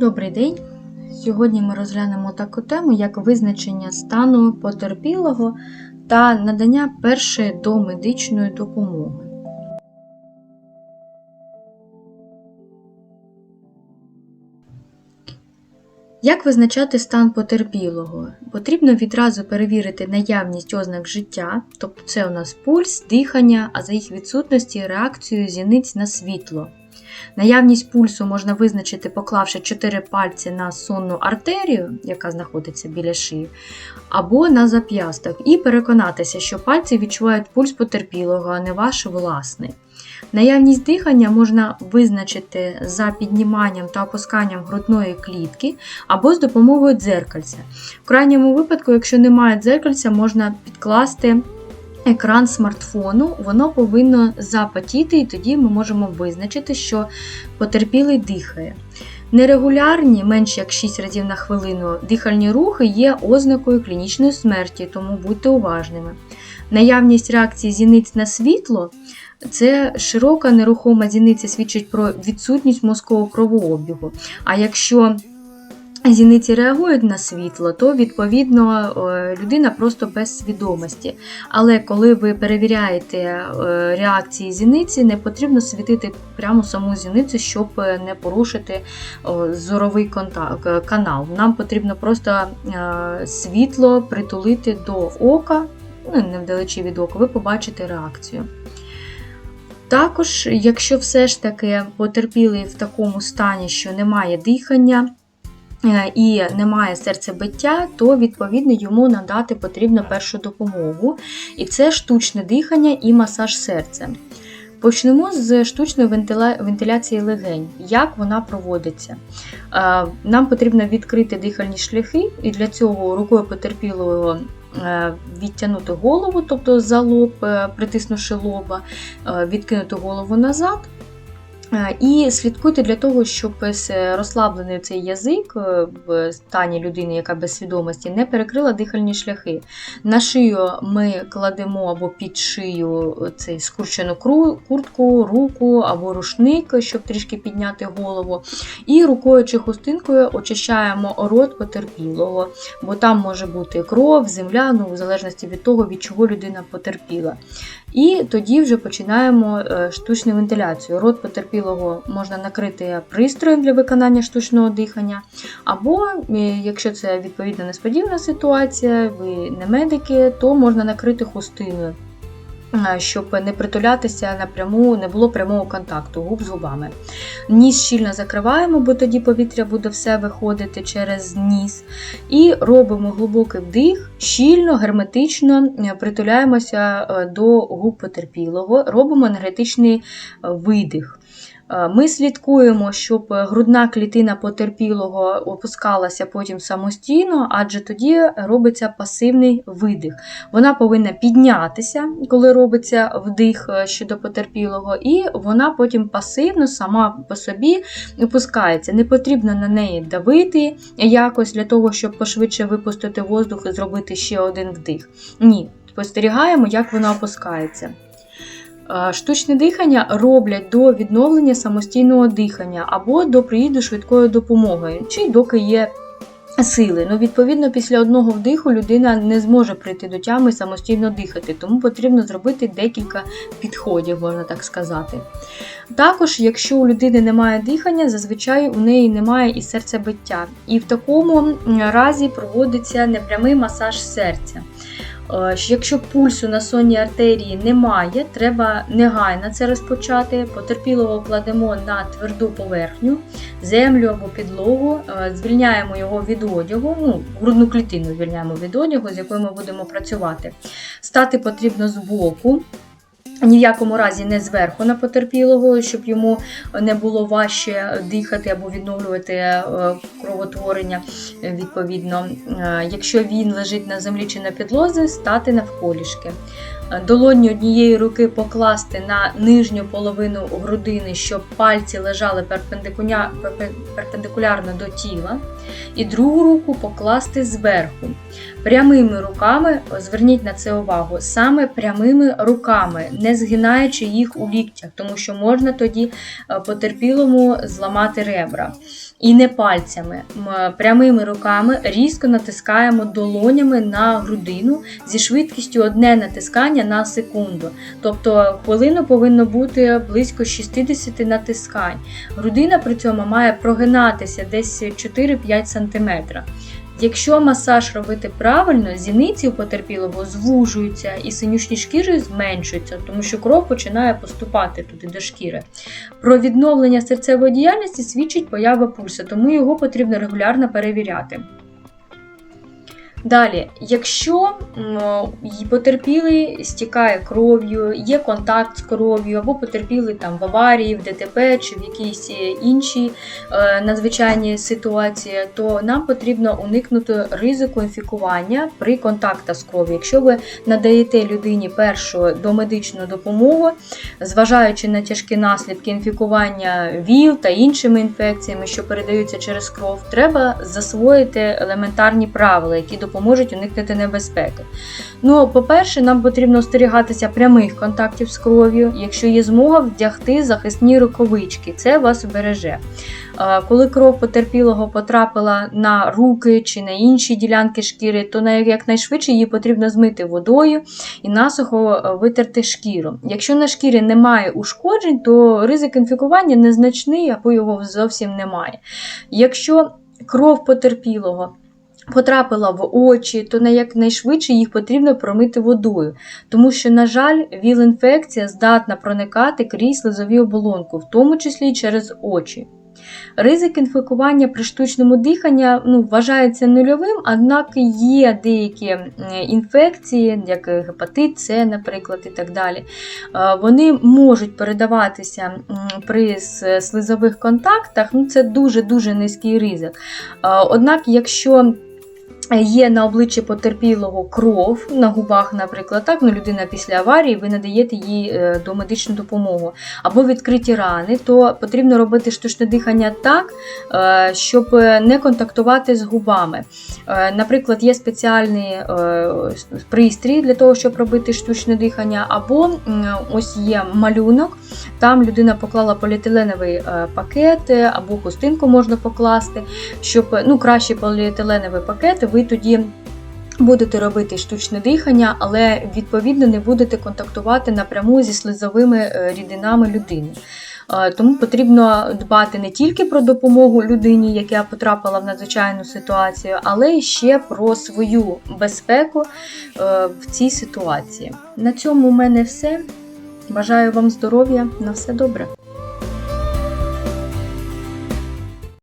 Добрий день! Сьогодні ми розглянемо таку тему, як визначення стану потерпілого та надання першої домедичної допомоги. Як визначати стан потерпілого? Потрібно відразу перевірити наявність ознак життя, тобто це у нас пульс, дихання, а за їх відсутності реакцію зіниць на світло. Наявність пульсу можна визначити, поклавши 4 пальці на сонну артерію, яка знаходиться біля шиї, або на зап'ясток, і переконатися, що пальці відчувають пульс потерпілого, а не ваш власний. Наявність дихання можна визначити за підніманням та опусканням грудної клітки або з допомогою дзеркальця. В крайньому випадку, якщо немає дзеркальця, можна підкласти екран смартфону, воно повинно запотіти, і тоді ми можемо визначити, що потерпілий дихає. Нерегулярні, менш як 6 разів на хвилину, дихальні рухи є ознакою клінічної смерті, тому будьте уважними. Наявність реакції зіниць на світло це широка нерухома зіниця свідчить про відсутність мозкового кровообігу. А якщо зіниці реагують на світло, то відповідно людина просто без свідомості. Але коли ви перевіряєте реакції зіниці, не потрібно світити прямо саму зіницю, щоб не порушити зоровий канал. Нам потрібно просто світло притулити до ока, ну, невдалечі від ока, ви побачите реакцію. Також, якщо все ж таки потерпілий в такому стані, що немає дихання і немає серцебиття, то відповідно йому надати потрібно першу допомогу. І це штучне дихання і масаж серця. Почнемо з штучної вентиляції легень. Як вона проводиться? Нам потрібно відкрити дихальні шляхи, і для цього рукою потерпілого відтягнути голову, тобто за лоб, притиснувши лоба, відкинути голову назад. І слідкуйте для того, щоб розслаблений цей язик в стані людини, яка без свідомості, не перекрила дихальні шляхи. На шию ми кладемо або під шию цей скручену куртку, руку або рушник, щоб трішки підняти голову. І рукою чи хустинкою очищаємо рот потерпілого, бо там може бути кров, земля, ну, в залежності від того, від чого людина потерпіла. І тоді вже починаємо штучну вентиляцію. Рот потерпілого можна накрити пристроєм для виконання штучного дихання, або, якщо це відповідно несподівана ситуація, ви не медики, то можна накрити хустиною. Щоб не притулятися напряму, не було прямого контакту губ з губами. Ніс щільно закриваємо, бо тоді повітря буде все виходити через ніс. І робимо глибокий вдих, щільно, герметично притуляємося до губ потерпілого, робимо енергетичний видих. Ми слідкуємо, щоб грудна клітина потерпілого опускалася потім самостійно, адже тоді робиться пасивний видих. Вона повинна піднятися, коли робиться вдих щодо потерпілого, і вона потім пасивно сама по собі опускається. Не потрібно на неї давити якось для того, щоб пошвидше випустити воздух і зробити ще один вдих. Ні, спостерігаємо, як вона опускається. Штучне дихання роблять до відновлення самостійного дихання або до приїзду швидкої допомоги, чи доки є сили. Ну, Відповідно, після одного вдиху людина не зможе прийти до тями самостійно дихати, тому потрібно зробити декілька підходів, можна так сказати. Також, якщо у людини немає дихання, зазвичай у неї немає і серцебиття. І в такому разі проводиться непрямий масаж серця. Якщо пульсу на сонній артерії немає, треба негайно це розпочати. Потерпілого кладемо на тверду поверхню, землю або підлогу, звільняємо його від одягу, ну, грудну клітину звільняємо від одягу, з якою ми будемо працювати. Стати потрібно збоку. Ні в якому разі не зверху на потерпілого, щоб йому не було важче дихати або відновлювати кровотворення. Відповідно, якщо він лежить на землі чи на підлозі, стати навколішки. Долоні однієї руки покласти на нижню половину грудини, щоб пальці лежали перпендикулярно до тіла, і другу руку покласти зверху. Прямими руками, зверніть на це увагу, саме прямими руками, не згинаючи їх у ліктях, тому що можна тоді потерпілому зламати ребра. і не пальцями. Прямими руками різко натискаємо долонями на грудину зі швидкістю одне натискання на секунду. Тобто хвилину повинно бути близько 60 натискань. Грудина при цьому має прогинатися десь 4-5 см. Якщо масаж робити правильно, зіниці у потерпілого звужуються і синюшні шкіри зменшуються, тому що кров починає поступати туди до шкіри. Про відновлення серцевої діяльності свідчить поява пульса, тому його потрібно регулярно перевіряти. Далі, якщо потерпілий стікає кров'ю, є контакт з кров'ю, або потерпілий там в аварії, в ДТП чи в якійсь е, іншій е, надзвичайній ситуації, то нам потрібно уникнути ризику інфікування при контактах з кров'ю. Якщо ви надаєте людині першу домедичну допомогу, зважаючи на тяжкі наслідки інфікування ВІЛ та іншими інфекціями, що передаються через кров, треба засвоїти елементарні правила, які допоможуть уникнути небезпеки. Ну, по-перше, нам потрібно остерігатися прямих контактів з кров'ю, якщо є змога вдягти захисні рукавички, це вас береже. Е, Коли кров потерпілого потрапила на руки чи на інші ділянки шкіри, то якнайшвидше її потрібно змити водою і насухо е, витерти шкіру. Якщо на шкірі немає ушкоджень, то ризик інфікування незначний або його зовсім немає. Якщо кров потерпілого потрапила в очі, то на якнайшвидше їх потрібно промити водою, тому що, на жаль, ВІЛ-інфекція здатна проникати крізь слизові оболонку, в тому числі через очі. Ризик інфікування при штучному диханні ну, вважається нульовим, однак є деякі інфекції, як гепатит С, наприклад, і так далі. Е, Вони можуть передаватися при слизових контактах, ну, це дуже-дуже низький ризик. Е, Однак, якщо Є на обличчі потерпілого кров на губах, наприклад, так, ну, людина після аварії, ви надаєте їй е, домедичну допомогу, або відкриті рани, то потрібно робити штучне дихання так, е, щоб не контактувати з губами. Е, Наприклад, є спеціальний пристрій для того, щоб робити штучне дихання, або ось є малюнок, там людина поклала поліетиленовий пакет або хустинку можна покласти, щоб ну, краще поліетиленовий пакет, ви тоді. Будете робити штучне дихання, але відповідно не будете контактувати напряму зі слизовими е, рідинами людини. Тому потрібно дбати не тільки про допомогу людині, яка потрапила в надзвичайну ситуацію, але ще про свою безпеку е, в цій ситуації. На цьому у мене все. Бажаю вам здоров'я, на все добре.